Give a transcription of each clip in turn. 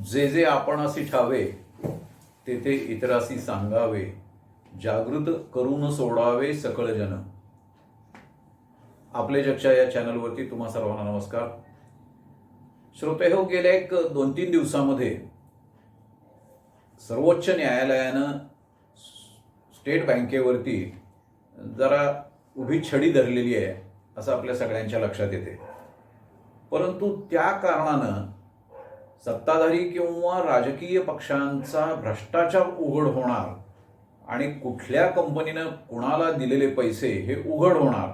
जे जे आपणासी ठावे ते ते इतरासी सांगावे जागृत करून सोडावे सकळ जन आपले जगच्या या चॅनलवरती तुम्हा सर्वांना नमस्कार. श्रोते हो गेल्या एक दोन तीन दिवसामध्ये सर्वोच्च न्यायालयानं स्टेट बँकेवरती जरा उभी छडी धरलेली आहे असं आपल्या सगळ्यांच्या लक्षात येते. परंतु त्या कारणानं सत्ताधारी किंवा राजकीय पक्षांचा भ्रष्टाचार उघड होणार आणि कुठल्या कंपनीनं कुणाला दिलेले पैसे हे उघड होणार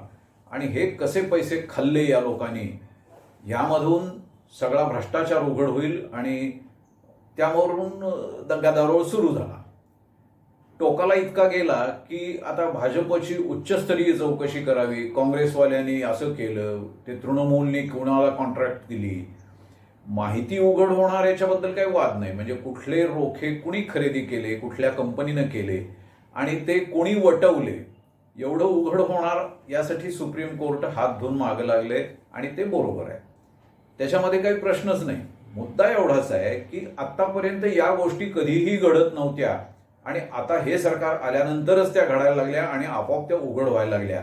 आणि हे कसे पैसे खाल्ले या लोकांनी यामधून सगळा भ्रष्टाचार उघड होईल आणि त्यावरून दंगादारोळ सुरू झाला. टोकाला इतका गेला की आता भाजपची उच्चस्तरीय चौकशी करावी काँग्रेसवाल्यांनी असं केलं ते तृणमूलनी कुणाला कॉन्ट्रॅक्ट दिली माहिती उघड होणार याच्याबद्दल काही वाद नाही. म्हणजे कुठले रोखे कुणी खरेदी केले कुठल्या कंपनीनं केले आणि ते कोणी वटवले एवढं उघड होणार यासाठी सुप्रीम कोर्ट हात धुवून मागं लागले आणि ते बरोबर आहे. त्याच्यामध्ये काही प्रश्नच नाही. मुद्दा एवढाच आहे की आत्तापर्यंत या गोष्टी कधीही घडत नव्हत्या आणि आता हे सरकार आल्यानंतरच त्या घडायला लागल्या आणि आपोआप त्या उघड व्हायला लागल्या.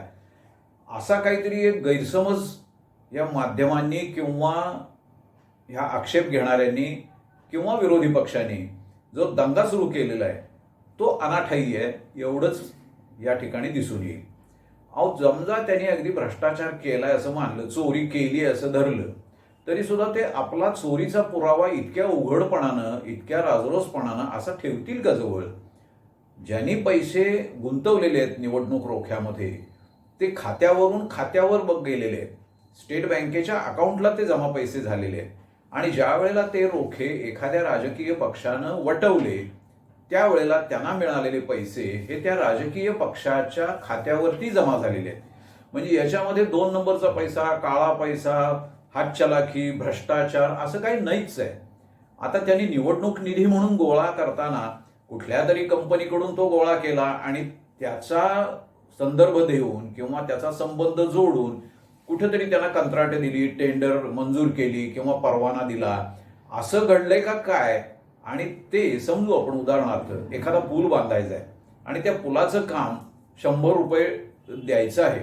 असा काहीतरी एक गैरसमज या माध्यमांनी किंवा ह्या आक्षेप घेणाऱ्यांनी किंवा विरोधी पक्षांनी जो दंगा सुरू केलेला आहे तो अनाठाई आहे एवढंच या ठिकाणी दिसून येईल. अहो जमजा त्यांनी अगदी भ्रष्टाचार केला आहे असं मानलं चोरी केली आहे असं धरलं तरीसुद्धा ते आपला चोरीचा पुरावा इतक्या उघडपणानं इतक्या राजरोसपणानं असा ठेवतील का जवळ? ज्यांनी पैसे गुंतवलेले आहेत निवडणूक रोख्यामध्ये ते खात्यावरून खात्यावर बघ गेलेले आहेत. स्टेट बँकेच्या अकाउंटला ते जमा पैसे झालेले आहेत. आणि ज्या वेळेला ते रोखे एखाद्या राजकीय पक्षानं वटवले त्यावेळेला त्यांना मिळालेले पैसे हे त्या राजकीय पक्षाच्या खात्यावरती जमा झालेले आहेत. म्हणजे याच्यामध्ये दोन नंबरचा पैसा काळा पैसा हातचलाखी भ्रष्टाचार असं काही नाहीच आहे. आता त्यांनी निवडणूक निधी म्हणून गोळा करताना कुठल्या तरी कंपनीकडून तो गोळा केला आणि त्याचा संदर्भ देऊन किंवा त्याचा संबंध जोडून कुठेतरी त्यांना कंत्राट दिली टेंडर मंजूर केली किंवा परवाना दिला. असं घडलंय का काय? आणि ते समजू आपण उदाहरणार्थ एखादा पूल बांधायचा आहे आणि त्या पुलाचं काम शंभर रुपये द्यायचं आहे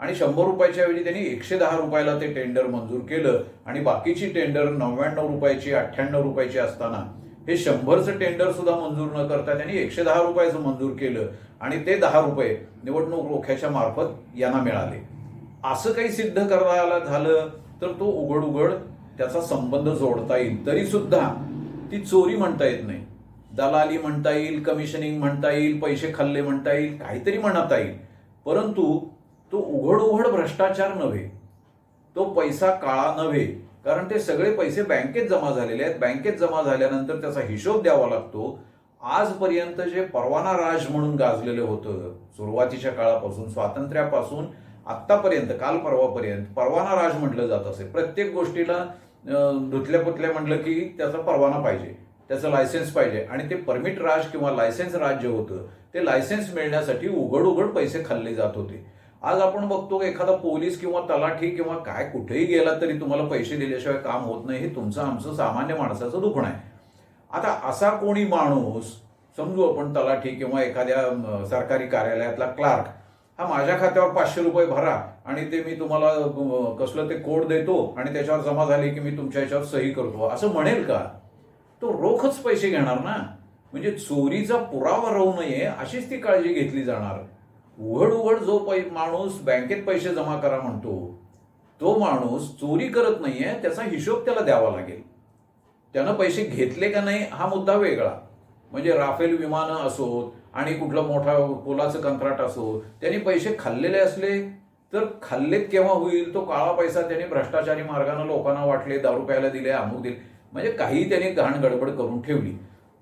आणि शंभर रुपयाच्या ऐवजी त्यांनी एकशे दहा रुपयाला ते टेंडर मंजूर केलं आणि बाकीची टेंडर नव्याण्णव रुपयाची अठ्ठ्याण्णव रुपयाची असताना हे शंभरचं टेंडर सुद्धा मंजूर न करता त्यांनी एकशे दहा रुपयाचं मंजूर केलं आणि ते दहा रुपये निवडणूक रोख्याच्या मार्फत यांना मिळाले. असं काही सिद्ध करायला झालं तर तो उघड उघड त्याचा संबंध जोडता येईल. तरी सुद्धा ती चोरी म्हणता येत नाही. दलाली म्हणता येईल कमिशनिंग म्हणता येईल पैसे खाल्ले म्हणता येईल काहीतरी म्हणता येईल. परंतु तो उघड उघड भ्रष्टाचार नव्हे. तो पैसा काळा नव्हे. कारण ते सगळे पैसे बँकेत जमा झालेले आहेत. बँकेत जमा झाल्यानंतर त्याचा हिशोब द्यावा लागतो. आजपर्यंत जे परवाना राज म्हणून गाजलेलं होतं सुरुवातीच्या काळापासून स्वातंत्र्यापासून आत्तापर्यंत काल परवापर्यंत परवाना राज म्हटलं जात असे. प्रत्येक गोष्टीला धुतल्या पुतल्या म्हटलं की त्याचा परवाना पाहिजे त्याचं लायसन्स पाहिजे. आणि ते परमिट राज किंवा लायसन्स राज जे होतं ते लायसन्स मिळण्यासाठी उघड उघड पैसे खाल्ले जात होते. आज आपण बघतो एखादा पोलीस किंवा तलाठी किंवा काय कुठेही गेला तरी तुम्हाला पैसे दिल्याशिवाय काम होत नाही हे तुमचं आमचं सामान्य माणसाचं दुखणं आहे. आता असा कोणी माणूस समजू आपण तलाठी किंवा एखाद्या सरकारी कार्यालयातला क्लार्क हा माझ्या खात्यावर पाचशे रुपये भरा आणि ते मी तुम्हाला कसलं ते कोड देतो आणि त्याच्यावर जमा झाले की मी तुमच्या याच्यावर सही करतो. असं म्हणेल का? तो रोखच पैसे घेणार ना? म्हणजे चोरीचा पुरावा राहू नये अशीच ती काळजी घेतली जाणार. उघड उघड जो पै माणूस बँकेत पैसे जमा करा म्हणतो तो माणूस चोरी करत नाहीये त्याचा हिशोब त्याला द्यावा लागेल. त्यानं पैसे घेतले का नाही हा मुद्दा वेगळा. म्हणजे राफेल विमानं असोत आणि कुठलं मोठा पोलाचं कंत्राट असो त्यांनी पैसे खाल्लेले असले तर खाल्लेत केव्हा होईल? तो काळा पैसा त्यांनी भ्रष्टाचारी मार्गाने लोकांना वाटले दारू प्यायला दिले अमुक दिले. म्हणजे काही त्यांनी घाण गडबड करून ठेवली.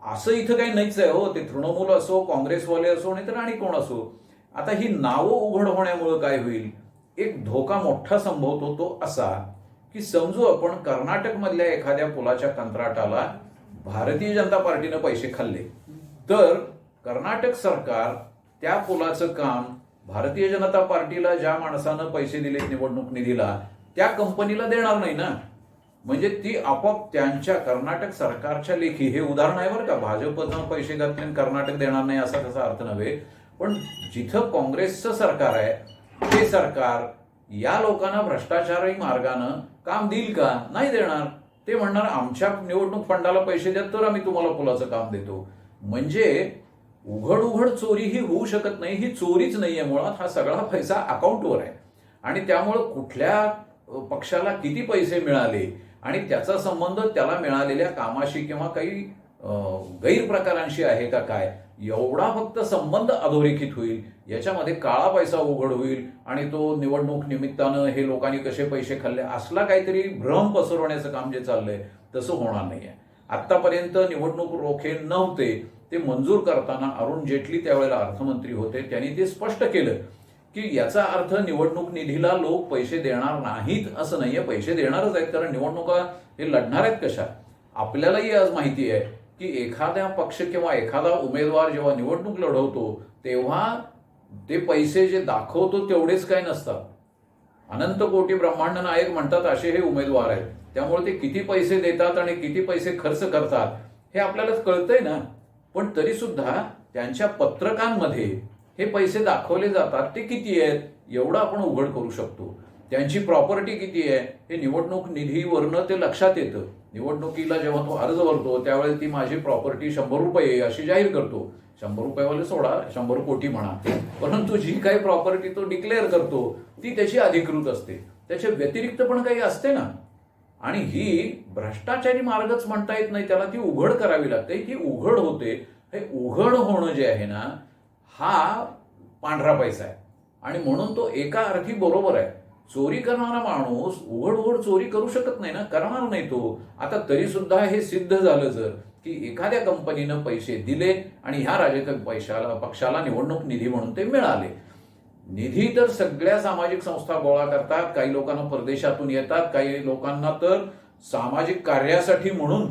असं इथं काही नाहीच आहे हो. ते तृणमूल असो काँग्रेसवाले असो नाही तर आणि कोण असो. आता ही नावं उघड होण्यामुळं काय होईल? एक धोका मोठा संभवतो तो असा की समजू आपण कर्नाटकमधल्या एखाद्या पुलाच्या कंत्राटाला भारतीय जनता पार्टीनं पैसे खाल्ले. तर कर्नाटक सरकार त्या पुलाचं काम भारतीय जनता पार्टीला ज्या माणसानं पैसे दिले निवडणूक निधीला त्या कंपनीला देणार नाही ना. म्हणजे ती आपोआप त्यांच्या कर्नाटक सरकारच्या लेखी हे उदाहरण आहे बरं का भाजपनं पैसे घातले कर्नाटक देणार नाही असा त्याचा अर्थ नव्हे. पण जिथं काँग्रेसचं सरकार आहे ते सरकार या लोकांना भ्रष्टाचारी मार्गानं काम देईल का? नाही देणार. ते म्हणणार आमच्या निवडणूक फंडाला पैसे द्या तर आम्ही तुम्हाला पुलाचं काम देतो. म्हणजे उघड उघड चोरी ही होऊ शकत नाही ही चोरीच नाहीये मुळात हा सगळा पैसा अकाउंटवर आहे. आणि त्यामुळं कुठल्या पक्षाला किती पैसे मिळाले आणि त्याचा संबंध त्याला मिळालेल्या कामाशी किंवा काही गैरप्रकारांशी आहे का काय एवढा फक्त संबंध अधोरेखित होईल याच्यामध्ये काळा पैसा उघड होईल आणि तो निवडणूक निमित्तानं हे लोकांनी कसे पैसे खाल्ले असला काहीतरी भ्रम पसरवण्याचं काम जे चाललंय तसं होणार नाहीये. आतापर्यंत निवडणूक रोखे नव्हते ते मंजूर करताना अरुण जेटली त्यावेळेला अर्थमंत्री होते त्यांनी ते स्पष्ट केलं की याचा अर्थ निवडणूक निधीला लोक पैसे देणार नाहीत असं नाहीये पैसे देणारच आहेत कारण निवडणुका हे लढणार आहेत कशा? आपल्यालाही आज माहिती आहे की एखाद्या पक्ष किंवा एखादा उमेदवार जेव्हा निवडणूक लढवतो तेव्हा ते पैसे जे दाखवतो तेवढेच काय नसतात. अनंत कोटी ब्रह्मांड नायक म्हणतात असे हे उमेदवार आहेत. त्यामुळे ते किती पैसे देतात आणि किती पैसे खर्च करतात हे आपल्याला कळतंय ना? पण तरी सुद्धा त्यांच्या पत्रकांमध्ये हे पैसे दाखवले जातात ते किती आहेत एवढं आपण उघड करू शकतो. त्यांची प्रॉपर्टी किती आहे हे निवडणूक निधीवरनं ते लक्षात येतं. निवडणुकीला जेव्हा तो अर्ज भरतो त्यावेळेस ती माझी प्रॉपर्टी शंभर रुपये अशी जाहीर करतो. शंभर रुपयेवाले सोडा शंभर कोटी म्हणा. परंतु जी काही प्रॉपर्टी तो डिक्लेअर करतो ती त्याची अधिकृत असते. त्याच्या व्यतिरिक्त पण काही असते ना. आणि ही भ्रष्टाचारी मार्गच म्हणता येत नाही त्याला ती उघड करावी लागते. ती उघड होते. हे उघड होणं जे आहे ना हा पांढरा पैसा आहे. आणि म्हणून तो एका अर्थी बरोबर आहे. चोरी करणारा माणूस उघड उघड चोरी करू शकत नाही ना? करणार नाही तो. आता तरी सुद्धा हे सिद्ध झालं जर की एखाद्या कंपनीनं पैसे दिले आणि ह्या राजकीय पैशाला पक्षाला निवडणूक निधी म्हणून ते मिळाले. निधी तर सगळ्या सामाजिक संस्था गोळा करतात. काही लोकांना परदेशातून येतात काही लोकांना तर सामाजिक कार्यासाठी म्हणून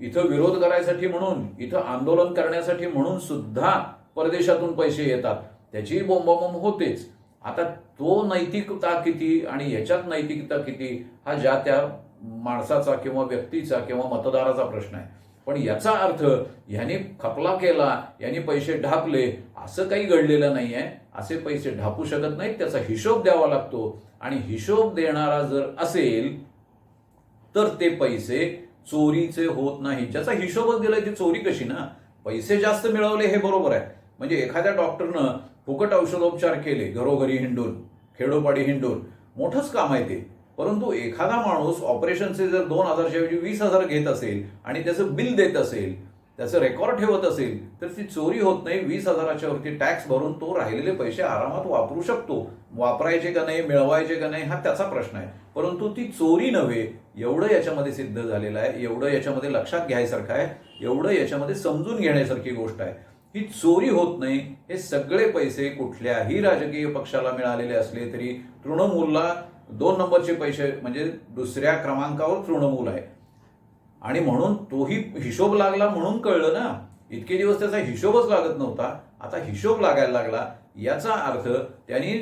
इथं विरोध करायसाठी म्हणून इथं आंदोलन करण्यासाठी म्हणून सुद्धा परदेशातून पैसे येतात. त्याची बोंबाबोंब होतेच. आता तो नैतिकता किती आणि याच्यात नैतिकता किती हा ज्या त्या माणसाचा किंवा व्यक्तीचा किंवा मतदाराचा प्रश्न आहे. पण याचा अर्थ ह्याने खपला केला यांनी पैसे ढापले असं काही घडलेलं नाही आहे असे पैसे ढापू शकत नाहीत त्याचा हिशोब द्यावा लागतो. आणि हिशोब देणारा जर असेल तर ते पैसे चोरीचे होत नाही. ज्याचा हिशोबच दिलाय ती चोरी कशी ना? पैसे जास्त मिळवले हे बरोबर आहे. म्हणजे एखाद्या डॉक्टरनं फुकट औषधोपचार केले घरोघरी हिंडून खेडोपाडी हिंडून. मोठंच काम आहे ते. परंतु एखादा माणूस ऑपरेशनचे जर दोन हजारच्या ऐवजी वीस हजार घेत असेल आणि त्याचं बिल देत असेल त्याचं रेकॉर्ड ठेवत असेल तर ती चोरी होत नाही. वीस हजाराच्या वरती टॅक्स भरून तो राहिलेले पैसे आरामात वापरू शकतो. वापरायचे का नाही मिळवायचे का नाही हा त्याचा प्रश्न आहे. परंतु ती चोरी नव्हे एवढं याच्यामध्ये सिद्ध झालेलं आहे एवढं याच्यामध्ये लक्षात घ्यायसारखं आहे एवढं याच्यामध्ये समजून घेण्यासारखी गोष्ट आहे. ही चोरी होत नाही हे सगळे पैसे कुठल्याही राजकीय पक्षाला मिळालेले असले तरी तृणमूलला दोन नंबरचे पैसे म्हणजे दुसऱ्या क्रमांकावर तृणमूल आहे. आणि म्हणून तोही हिशोब लागला म्हणून कळलं ना. इतके दिवस त्याचा हिशोबच लागत नव्हता. आता हिशोब लागायला लागला. याचा अर्थ त्यांनी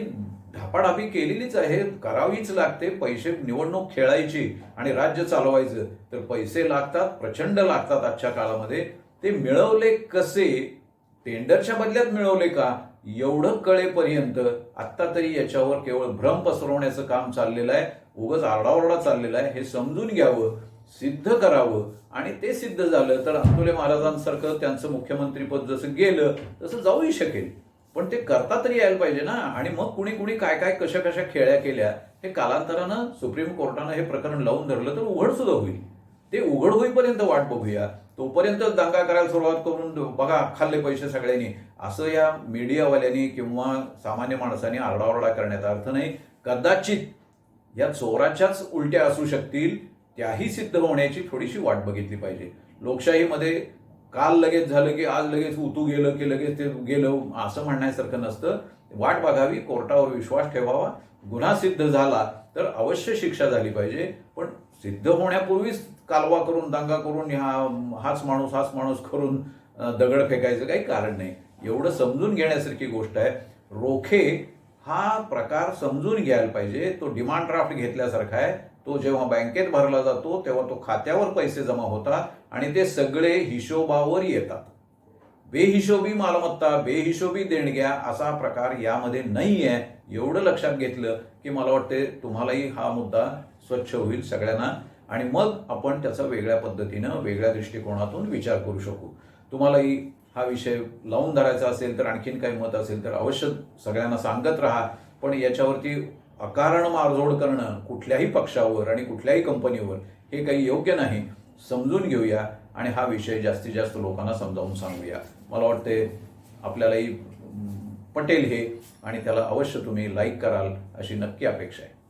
ढापाढापी केलेलीच आहे करावीच लागते पैसे निवडणूक खेळायची आणि राज्य चालवायचं. तर पैसे लागतात प्रचंड लागतात आजच्या काळामध्ये. ते मिळवले कसे? टेंडरच्या बदल्यात मिळवले का? एवढं कळेपर्यंत आत्ता तरी याच्यावर केवळ भ्रम पसरवण्याचं काम चाललेलं आहे. उगच आरडाओरडा चाललेला आहे. हे समजून घ्यावं सिद्ध करावं आणि ते सिद्ध झालं तर अंतुले महाराजांसारखं त्यांचं मुख्यमंत्रीपद जसं गेलं तसं जाऊही शकेल. पण ते करता तरी यायला पाहिजे ना? आणि मग कुणी कुणी काय काय कशा कशा खेळ्या केल्या हे कालांतरानं सुप्रीम कोर्टानं हे प्रकरण लावून धरलं तर उघड सुद्धा होईल. ते उघड होईपर्यंत वाट बघूया. तोपर्यंत दंगा करायला सुरुवात करून बघा खाल्ले पैसे सगळ्यांनी. असं या मीडियावाल्यांनी किंवा सामान्य माणसाने आरडाओरडा करण्याचा अर्थ नाही. कदाचित या चोराच्याच उलट्या असू शकतील त्याही सिद्ध होण्याची थोडीशी वाट बघितली पाहिजे. लोकशाहीमध्ये काल लगेच झालं की आज लगेच उतू गेलं की लगेच ते गेलं असं म्हणण्यासारखं नसतं. वाट बघावी कोर्टावर विश्वास ठेवावा. गुन्हा सिद्ध झाला तर अवश्य शिक्षा झाली पाहिजे. पण सिद्ध होण्यापूर्वीच कालवा करून दंगा करून ह्या हाच माणूस हाच माणूस करून दगड फेकायचं काही कारण नाही. एवढं समजून घेण्यासारखी गोष्ट आहे. रोखे हा प्रकार समजून घ्यायला पाहिजे. तो डिमांड ड्राफ्ट घेतल्यासारखा आहे. तो जेव्हा बँकेत भरला जातो तेव्हा तो खात्यावर पैसे जमा होतात आणि ते सगळे हिशोबावर येतात. बेहिशोबी मालमत्ता बेहिशोबी देणग्या असा प्रकार यामध्ये नाही आहे एवढं लक्षात घेतलं की मला वाटते तुम्हालाही हा मुद्दा स्वच्छ होईल सगळ्यांना. आणि मग आपण त्याचा वेगळ्या पद्धतीनं वेगळ्या दृष्टिकोनातून विचार करू शकू. तुम्हालाही हा विषय लावून धरायचा असेल तर आणखीन काही मत असेल तर अवश्य सगळ्यांना सांगत राहा. पण याच्यावरती अकारण मारझोड करणं कुठल्याही पक्षावर आणि कुठल्याही कंपनीवर हे काही योग्य नाही. समजून घेऊया आणि हा विषय जास्तीत जास्त लोकांना समजावून सांगूया. मला वाटते आपल्यालाही पटेल हे आणि त्याला अवश्य तुम्ही लाईक कराल अशी नक्की अपेक्षा आहे.